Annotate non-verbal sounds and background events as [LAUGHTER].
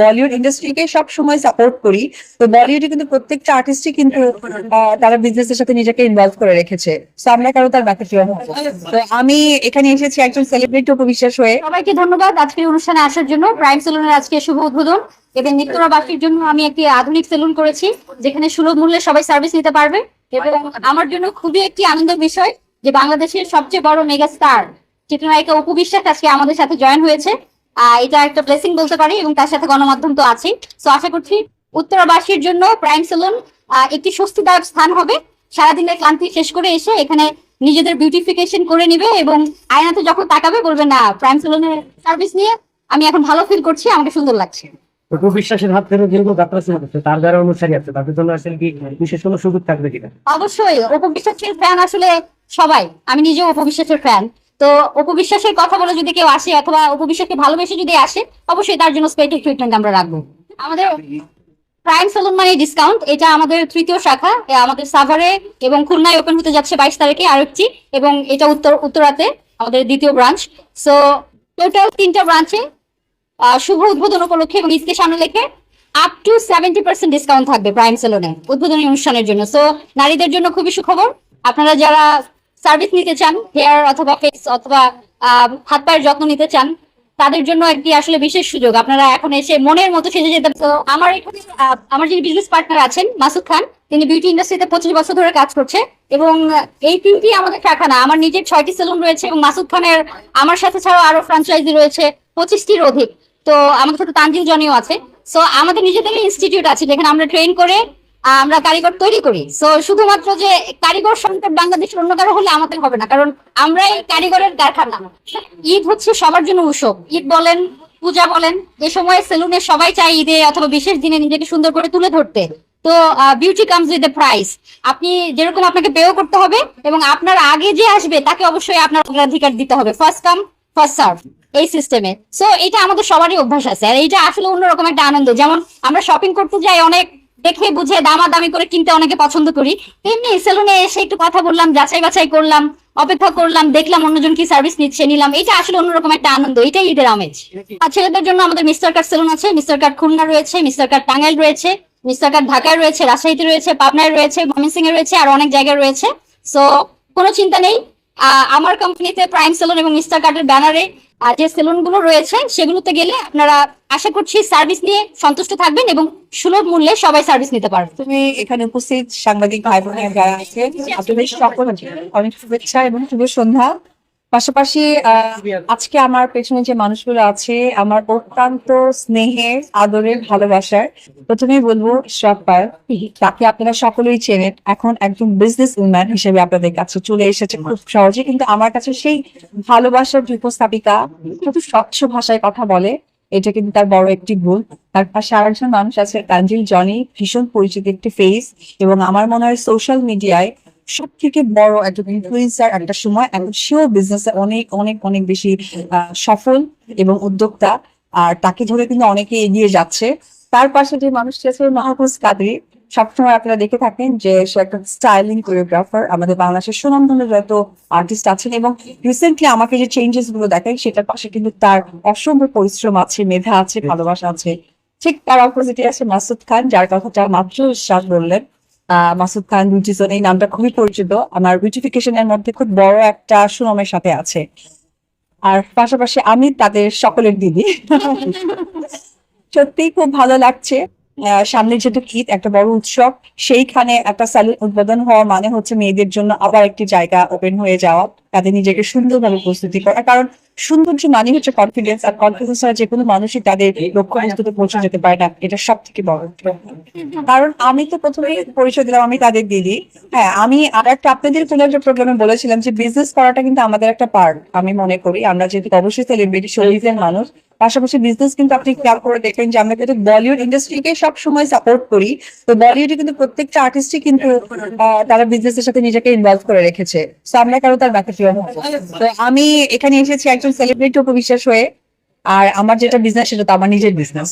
বলিউড ইন্ডাস্ট্রিকে সব সময় সাপোর্ট করি। তো বলিউডে কিন্তু প্রত্যেকটা আর্টিস্টই কিন্তু তারা বিজনেসের সাথে নিজেকে ইনভলভ করে রেখেছে। তো আমরা কারও তার ব্যতিক্রম হব। তো আমি এখানে এসেছি একজন সেলিব্রিটি উপবিশ্বাস হয়ে। সবাইকে ধন্যবাদ আজকের অনুষ্ঠানে আসার জন্য। প্রাইম সেলুনের আজকে শুভ উদ্বোধন। এবং নিত্যরাবাসীর জন্য আমি একটি আধুনিক সেলুন করেছি, যেখানে সুলভ মূল্যে সবাই সার্ভিস নিতে পারবে। এবং আমার জন্য খুবই একটি আনন্দের বিষয় যে বাংলাদেশের সবচেয়ে বড় মেগা স্টার চিত্রনায়িকা অপু বিশ্বাস আজকে আমাদের সাথে জয়েন হয়েছে। এটা একটা ব্লেসিং বলতে পারি এবং তার সাথে গণমাধ্যম তো আছেই। তো আশা করছি উত্তরাবাসীর জন্য প্রাইম সেলুন একটি স্বস্তিদায়ক স্থান হবে। সারাদিনের ক্লান্তি শেষ করে এসে এখানে নিজেদের বিউটিফিকেশন করে নিবে এবং আয়নাতে যখন তাকাবে বলবে না প্রাইম সেলুনের সার্ভিস নিয়ে আমি এখন ভালো ফিল করছি আমাকে সুন্দর লাগছে। অপু বিশ্বাসের হাত ধরে যেগুলো যাত্রা শুরু করছে তার যারা অনুসারী আছে তাদের জন্য আসলে কি বিশেষ কোনো সুযোগ থাকবে কিনা? অবশ্যই উপবিশ্বাসের ফ্যান আসলে সবাই আমি নিজেও উপবিশ্বাসের ফ্যান তো উপবিশ্বাসের কথা বলে যদি কেউ আসে অথবা উপবিশ্বাসকে ভালোবেসে যদি আসে, অবশ্যই তার জন্য স্পেশাল ট্রিটমেন্ট আমরা রাখব। আমাদের প্রাইম সেলুন মানে ডিসকাউন্ট এটা আমাদের তৃতীয় শাখা আমাদের সাভারে এবং খুলনায় ওপেন হতে যাচ্ছে বাইশ তারিখে আরেকটি এবং এটা উত্তর, উত্তরাতে আমাদের দ্বিতীয় ব্রাঞ্চ সো টোটাল তিনটা ব্রাঞ্চে শুভ উদ্বোধন উপলক্ষে এবং ইসকে সামনে লেখে up to seventy percent discount থাকবে প্রাইম সেলুনে উদ্বোধনী অনুষ্ঠানের জন্য। সো নারীদের জন্য খুবই সুখবর। আপনারা যারা সার্ভিস নিতে চান, হেয়ার অথবা ফেস অথবা হাত পায়ের যত্ন নিতে চান, তাদের জন্য একটি আসলে বিশেষ সুযোগ। আপনারা এখন এসে মনের মতো সেজে যেতে আমার এখানে আমার যিনি বিজনেস পার্টনার আছেন, মাসুদ খান, তিনি বিউটি ইন্ডাস্ট্রিতে পঁচিশ বছর ধরে কাজ করছে এবং এই তিনটি আমাদের শাখা না আমার নিজের ছয়টি সেলুন রয়েছে এবং মাসুদ খানের আমার সাথে ছাড়াও আরও ফ্রাঞ্চাইজি রয়েছে পঁচিশটির অধিক। তো আমাদের সাথে তানজিল জনিও আছে। সো আমাদের নিজেদের ইনস্টিটিউট আছে যেখানে আমরা ট্রেন করে আমরা কারিগর তৈরি করি। সো শুধুমাত্র যে কারিগর সংকট বাংলাদেশের অন্য কারও হলে আমাদের হবে না। কারণ আমরা এই কারিগরের কারখানা। ঈদ হচ্ছে সবার জন্য উৎসব। ঈদ বলেন, পূজা বলেন এই সময় সেলুনে সবাই চায় ঈদে অথবা বিশেষ দিনে নিজেকে সুন্দর করে তুলে ধরতে। তো beauty comes with the price আপনি যেরকম আপনাকে পেও করতে হবে এবং আপনার আগে যে আসবে তাকে অবশ্যই আপনার অগ্রাধিকার দিতে হবে। ফার্স্ট কাম ফার্স্ট সার্ভ এই সিস্টেমে সো এটা আমাদের সবারই অভ্যাস আছে। আর এইটা আসলে অন্যরকম একটা আনন্দ। যেমন আমরা শপিং করতে যাই অনেক দেখে বুঝে দামাদামি করে কিনতে অনেকে পছন্দ করি। তেমনি সেলুনে এসে একটু কথা বললাম যাচাই বাছাই করলাম অপেক্ষা করলাম দেখলাম অন্যজন কি সার্ভিস নিচ্ছে নিলাম। এটা আসলে অন্যরকম একটা আনন্দ এটাই ঈদের আমেজ। আর ছেলেদের জন্য আমাদের মিস্টার কার্ড সেলুন আছে মিস্টার কার্ড খুলনা রয়েছে মিস্টার কার্ড টাঙ্গাইল রয়েছে মিস্টার কার্ড ঢাকায় রয়েছে রাজশাহীতে রয়েছে পাবনায় রয়েছে ময়মনসিং এ রয়েছে আর অনেক জায়গায় রয়েছে। সো কোনো চিন্তা নেই। আহ, আমার কোম্পানিতে প্রাইম সেলুন এবং মিস্টার কার্ডের ব্যানারে যে সেলুনগুলো রয়েছে সেগুলোতে গেলে আপনারা আশা করছি সার্ভিস নিয়ে সন্তুষ্ট থাকবেন এবং সুলভ মূল্যে সবাই সার্ভিস নিতে পারবেন তুমি এখানে উপস্থিত সাংবাদিক ভাই বোনেরা যারা আছেন। আপনাদের সকল অনেক শুভেচ্ছা এবং শুভ সন্ধ্যা। পাশাপাশি আজকে আমার পেছনে যে মানুষগুলো আছে, আমার অত্যন্ত স্নেহের আদরের ভালোবাসার, প্রথমেই বলব ইশরাক পাল তাকে আপনারা সকলেই চেনেন, এখন একজন বিজনেস উম্যান হিসেবে আপনাদের কাছে চলে এসেছে খুব সহজে, কিন্তু আমার কাছে সেই ভালোবাসার উপস্থাপিকা, খুব স্বচ্ছ ভাষায় কথা বলে, এটা কিন্তু তার বড় একটি ভুল। তার পাশে আরেকজন মানুষ আছে, তানজিল জনি, ভীষণ পরিচিত একটি ফেস এবং আমার মনে হয় সোশ্যাল মিডিয়ায় সব থেকে বড় একজন ইনফ্লুয়েন্সার একটা সময় এখন সেও বিজনেসে অনেক অনেক অনেক বেশি সফল এবং উদ্যোক্তা। আর তাকে ধরে কিন্তু অনেকে এগিয়ে যাচ্ছে। তার পাশে যে মানুষটি আছে মাহফুজ কাদরি। সবসময় আপনারা দেখে থাকেন যে সে একটা স্টাইলিং কোরিওগ্রাফার আমাদের বাংলাদেশের সুনামধন্য যত আর্টিস্ট আছেন এবং রিসেন্টলি আমাকে যে চেঞ্জেসগুলো দেখায় সেটার পাশে কিন্তু তার অসম্ভব পরিশ্রম আছে মেধা আছে ভালোবাসা আছে। ঠিক তার অপোজিটে আছে মাসুদ খান যার কথাটা মাত্র বললেন। মাসুদ খান বিউটিজন এই নামটা খুবই পরিচিত। আমার বিউটিফিকেশনের মধ্যে খুব বড় একটা সুনামের সাথে আছে। আর পাশাপাশি আমি তাদের সকলের দিদি। [LAUGHS] সত্যিই খুব ভালো লাগছে। সামনে যেহেতু ঈদ, একটা বড় উৎসব, সেইখানে একটা স্যালুন উদ্বোধন হওয়া মানে হচ্ছে মেয়েদের জন্য আবার একটি জায়গা ওপেন হয়ে যাওয়া, তাদের নিজেকে সুন্দরভাবে প্রস্তুতি করা। কারণ সৌন্দর্য মানে হচ্ছে কনফিডেন্স আর কনফিডেন্স ছাড়া যে কোনো মানুষই তাদের লক্ষ্য বস্তুতে পৌঁছে যেতে পারে না। এটা সব থেকে বড় কারণ আমি তো প্রথমে পরিচয় দিলাম, আমি তাদের দিদি। হ্যাঁ আমি আর একটা আপনাদের কোনো একটা প্রোগ্রামে বলেছিলাম যে বিজনেস করাটা কিন্তু আমাদের একটা পার্ট আমি মনে করি। আমরা যেহেতু অবশ্যই সেলিব্রিটি শরীরের মানুষ পাশাপাশি বিজনেস কিন্তু আপনি খেয়াল করে দেখবেন যে আমরা কিন্তু বলিউড ইন্ডাস্ট্রিকে সব সময় সাপোর্ট করি। তো বলিউডে কিন্তু প্রত্যেকটা আর্টিস্টই কিন্তু তারা বিজনেসের সাথে নিজেকে ইনভলভ করে রেখেছে। তো আমরা কারও তার হব। তো আমি এখানে এসেছি একজন সেলিব্রিটি উপবিশ্বাস হয়ে, আর আমার যেটা বিজনেস সেটা তো আমার নিজের বিজনেস